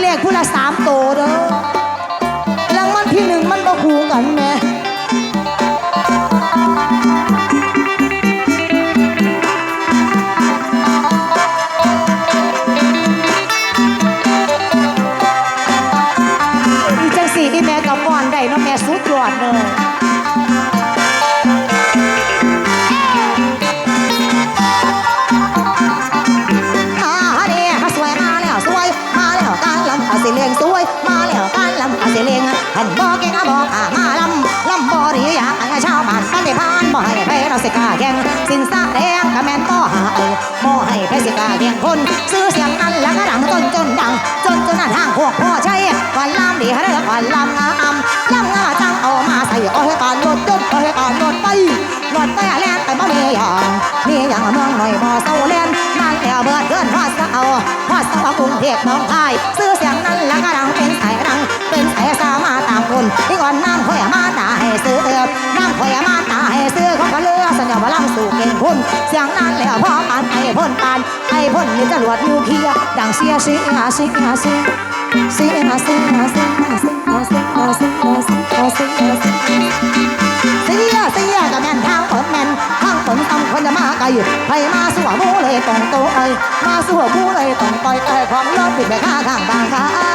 เลขผู้ละสามโตเด้อรางวัลที่หนึ่งมันก็คู่กันแม่จังสี่ที่แม่กับมอนได้เนาะแม่สุดยอดเลย เลียงสวย มาแล้วการลำอาสิเลียงหันบอกเกงบอกอะมาลำลำบอดีอยากให้ชาวบ้านกันได้พานบ่ให้ไปเราสิกาแกงสินงสะแดงกะแมนต่อหาเออบ่ให้ไปสิกาแกงคนซื้อเสียงนั้นแล้วก็ดังต้นจนดัง จนจนนั้าทางพวกพ่อใช้กวนลำดีฮะเด้อกวนลำงามลำงามจังเอามาใส่เอาให้ก่นลดจนเอาให้ก่นลดไปลดไปเแลนแต่บ่มีอย่างมีอย่างเมืองหน่อยบ่เศร้าแลน เดเกินฮอดเศร้าฮอดเศร้ากรุงเทพน้องคายซื้อเสียงนั้นแล้วก็ดังเป็นสายดัง เป็นสายสามาตามคนที่ก่อนน้ำข่อยมาตาให้ซื้อเอิบน้ำข่อยมาตาให้ซื้อของก็เลือสัญญาว่าลำสู่เก่งคุณเสียงนั้นแล้วพอปานไอ้พ่นปานไอ้พ่นนี่จรวดนิวเคลียร์ดังเสียเสียเสียเสียเสียงเสียงเสียงเสียงเสียงเสียงเสียง ยุให้มาสู้หมูเลยต้องโตเอ้มาสู้หมูเลยต้องต่อยไอ้ความรถปิดไปข้าข้างบางข้า